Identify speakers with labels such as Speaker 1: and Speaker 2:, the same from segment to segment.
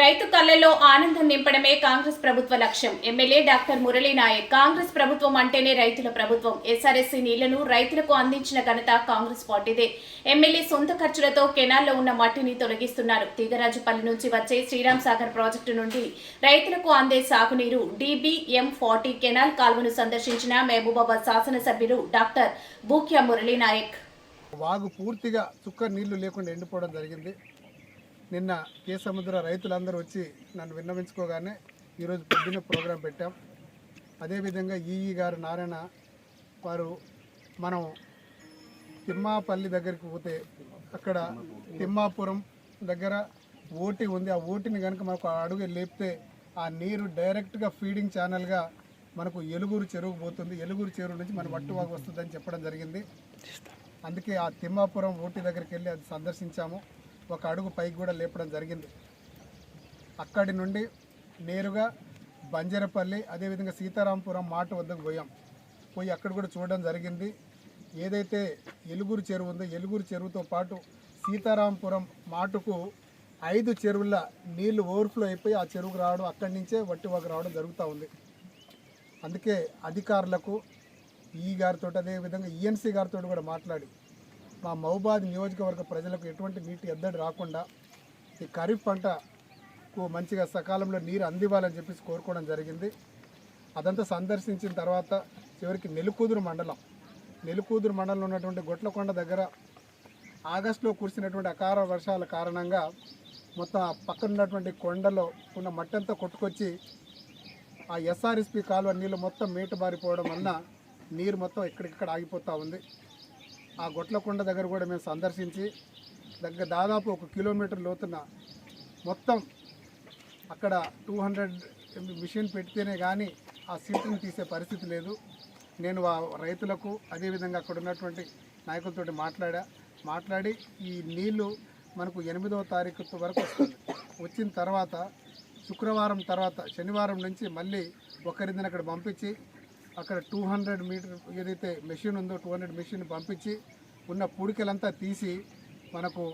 Speaker 1: రైతు కళ్ళల్లో ఆనందం నింపడమే కాంగ్రెస్ ప్రభుత్వ లక్ష్యం. ఎమ్మెల్యే డాక్టర్ మురళీ నాయక్ కాంగ్రెస్ ప్రభుత్వం అంటేనే రైతుల ప్రభుత్వం. ఎస్ఆర్ఎస్సీ నీళ్ళను రైతులకు అందించిన ఘనత కాంగ్రెస్ పార్టీదే. ఎమ్మెల్యే సొంత ఖర్చులతో కెనాల్లో ఉన్న మట్టిని తొలగిస్తున్నారు. తీగరాజుపల్లి నుంచి వచ్చే శ్రీరామ్ సాగర్ ప్రాజెక్టు నుండి రైతులకు అందే సాగునీరు. డిబిఎం ఫార్టీ కెనాల్ కాల్వను సందర్శించిన మహబూబాబాద్ శాసనసభ్యులు డాక్టర్ బూక్యా మురళీ నాయక్.
Speaker 2: వాగు పూర్తిగా చుక్క నీళ్ళు లేకుండా ఎండిపోవడం జరిగింది. నిన్న కే సముద్ర రైతులందరూ వచ్చి నన్ను విన్నవించుకోగానే ఈరోజు పొద్దున్న ప్రోగ్రాం పెట్టాం. అదేవిధంగా ఈఈ గారు నారాయణ వారు మనం తిమ్మాపల్లి దగ్గరికి పోతే అక్కడ తిమ్మాపురం దగ్గర ఓటి ఉంది. ఆ ఓటిని కనుక మనకు ఆ అడుగు లేపితే ఆ నీరు డైరెక్ట్గా ఫీడింగ్ ఛానల్గా మనకు ఎలుగురు చెరువు పోతుంది. ఎలుగురు చెరువు నుంచి మన వట్టువాగు వస్తుందని చెప్పడం జరిగింది. అందుకే ఆ తిమ్మాపురం ఓటి దగ్గరికి వెళ్ళి అది సందర్శించాము. ఒక అడుగు పైకి కూడా లేపడం జరిగింది. అక్కడి నుండి నేరుగా బంజరపల్లి అదేవిధంగా సీతారాంపురం మాట వద్దకు పోయాం. పోయి అక్కడ కూడా చూడడం జరిగింది. ఏదైతే ఎలుగురు చెరువు ఉందో ఎలుగురు చెరువుతో పాటు సీతారాంపురం మాటుకు ఐదు చెరువుల నీళ్ళు ఓవర్ఫ్లో అయిపోయి ఆ చెరువుకు రావడం అక్కడి నుంచే వట్టివాకు రావడం జరుగుతూ ఉంది. అందుకే అధికారులకు ఈ గారితో అదేవిధంగా ఈఎన్సీ గారితో కూడా మాట్లాడి మా మహబాద్ నియోజకవర్గ ప్రజలకు ఎటువంటి నీటి ఎద్దడి రాకుండా ఈ ఖరీఫ్ పంటకు మంచిగా సకాలంలో నీరు అందివ్వాలని చెప్పేసి కోరుకోవడం జరిగింది. అదంతా సందర్శించిన తర్వాత చివరికి నెలుకూదురు మండలం నెలుకూదురు మండలంలో ఉన్నటువంటి గొట్లకొండ దగ్గర ఆగస్టులో కురిసినటువంటి అకార వర్షాల కారణంగా మొత్తం ఆ పక్కన ఉన్నటువంటి కొండలో ఉన్న మట్టంతా కొట్టుకొచ్చి ఆ ఎస్ఆర్ఎస్పి కాలువ నీళ్ళు మొత్తం మీట బారిపోవడం వలన నీరు మొత్తం ఇక్కడిక్కడ ఆగిపోతూ ఉంది. ఆ గొట్లకొండ దగ్గర కూడా మేము సందర్శించి దగ్గర దాదాపు ఒక కిలోమీటర్ లోతున మొత్తం అక్కడ టూ హండ్రెడ్ మిషన్ పెడితేనే కానీ ఆ సీట్ని తీసే పరిస్థితి లేదు. నేను ఆ రైతులకు అదేవిధంగా అక్కడ ఉన్నటువంటి నాయకులతో మాట్లాడా మాట్లాడి ఈ నీళ్ళు మనకు ఎనిమిదవ తారీఖు వరకు వస్తుంది. వచ్చిన తర్వాత శుక్రవారం తర్వాత శనివారం నుంచి మళ్ళీ ఒకరిద్దరిని అక్కడ పంపించి అక్కడ టూ హండ్రెడ్ మీటర్ ఏదైతే మెషిన్ ఉందో టూ హండ్రెడ్ మెషిన్ పంపించి ఉన్న పుడికలంతా తీసి మనకు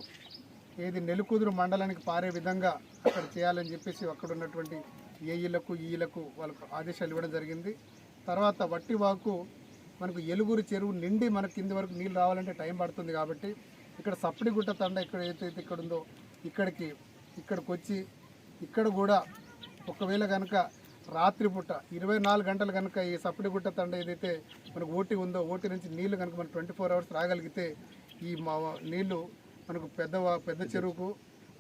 Speaker 2: ఏది నెలుకుదురు మండలానికి పారే విధంగా అక్కడ చేయాలని చెప్పేసి అక్కడ ఉన్నటువంటి ఏఈలకు ఈలకు వాళ్ళకు ఆదేశాలు ఇవ్వడం జరిగింది. తర్వాత వట్టివాకు మనకు ఎలుగురు చెరువు నిండి మనకు కింది వరకు నీళ్ళు రావాలంటే టైం పడుతుంది కాబట్టి ఇక్కడ సప్పిడిగుట్ట తండ ఇక్కడ ఏదైతే ఇక్కడ ఉందో ఇక్కడికి ఇక్కడికి వచ్చి ఇక్కడ కూడా ఒకవేళ కనుక రాత్రిపూట ఇరవై నాలుగు గంటలు కనుక ఈ సప్పిడిగుట్ట తండ ఏదైతే మనకు ఓటి ఉందో ఓటి నుంచి నీళ్ళు కనుక మనం ట్వంటీ ఫోర్ అవర్స్ రాగలిగితే ఈ మా నీళ్ళు మనకు పెద్ద పెద్ద చెరువుకు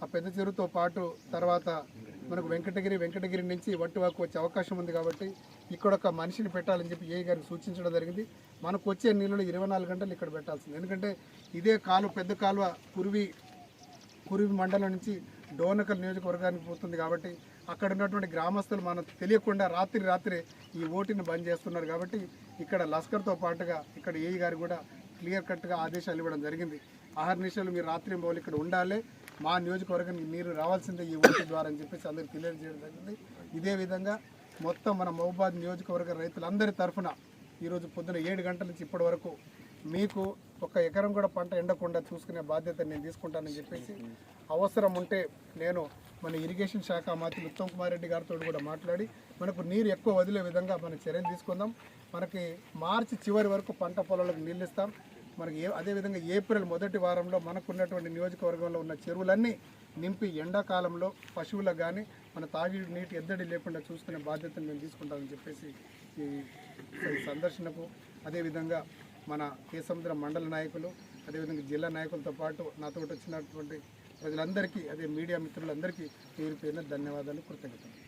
Speaker 2: ఆ పెద్ద చెరువుతో పాటు తర్వాత మనకు వెంకటగిరి వెంకటగిరి నుంచి వట్టివాకు వచ్చే అవకాశం ఉంది కాబట్టి ఇక్కడ ఒక మనిషిని పెట్టాలని చెప్పి ఏ గారికి సూచించడం జరిగింది. మనకు వచ్చే నీళ్ళు ఇరవై నాలుగు గంటలు ఇక్కడ పెట్టాల్సింది. ఎందుకంటే ఇదే కాలువ పెద్ద కాలువ కురివి కురివి మండలం నుంచి డోనకల్ నియోజకవర్గానికి పోతుంది కాబట్టి అక్కడ ఉన్నటువంటి గ్రామస్తులు మనకు తెలియకుండా రాత్రి రాత్రి ఈ ఓటిని బంద్ చేస్తున్నారు కాబట్టి ఇక్కడ లస్కర్తో పాటుగా ఇక్కడ ఏఈ గారు కూడా క్లియర్ కట్గా ఆదేశాలు ఇవ్వడం జరిగింది. ఆహర్నిశలు నిమిషాలు మీరు రాత్రి బౌలు ఇక్కడ ఉండాలి. మా నియోజకవర్గానికి మీరు రావాల్సిందే ఈ ఓటు ద్వారా అని చెప్పేసి అందరికి తెలియజేయడం జరిగింది. ఇదే విధంగా మొత్తం మన మహబాద్ నియోజకవర్గ రైతులందరి తరఫున ఈరోజు పొద్దున ఏడు గంటల నుంచి ఇప్పటి వరకు మీకు ఒక ఎకరం కూడా పంట ఎండకుండా చూసుకునే బాధ్యత నేను తీసుకుంటానని చెప్పేసి అవసరం ఉంటే నేను మన ఇరిగేషన్ శాఖ మంత్రి ఉత్తమ్ కుమార్ రెడ్డి గారితో కూడా మాట్లాడి మనకు నీరు ఎక్కువ వదిలే విధంగా మనం చర్యలు తీసుకుందాం. మనకి మార్చి చివరి వరకు పంట పొలాలకు నీళ్ళు ఇస్తాం. మనకి ఏ అదేవిధంగా ఏప్రిల్ మొదటి వారంలో మనకున్నటువంటి నియోజకవర్గంలో ఉన్న చెరువులన్నీ నింపి ఎండాకాలంలో పశువులకు కానీ మన తాగి నీటి ఎద్దడి లేకుండా చూసుకునే బాధ్యతను మేము తీసుకుంటామని చెప్పేసి ఈ ఈ సందర్శనకు అదేవిధంగా మన కేసముద్ర మండల నాయకులు అదేవిధంగా జిల్లా నాయకులతో పాటు నాతో వచ్చినటువంటి ప్రజలందరికీ అదే మీడియా మిత్రులందరికీ పేరు పేరున ధన్యవాదాలు కృతజ్ఞతలు.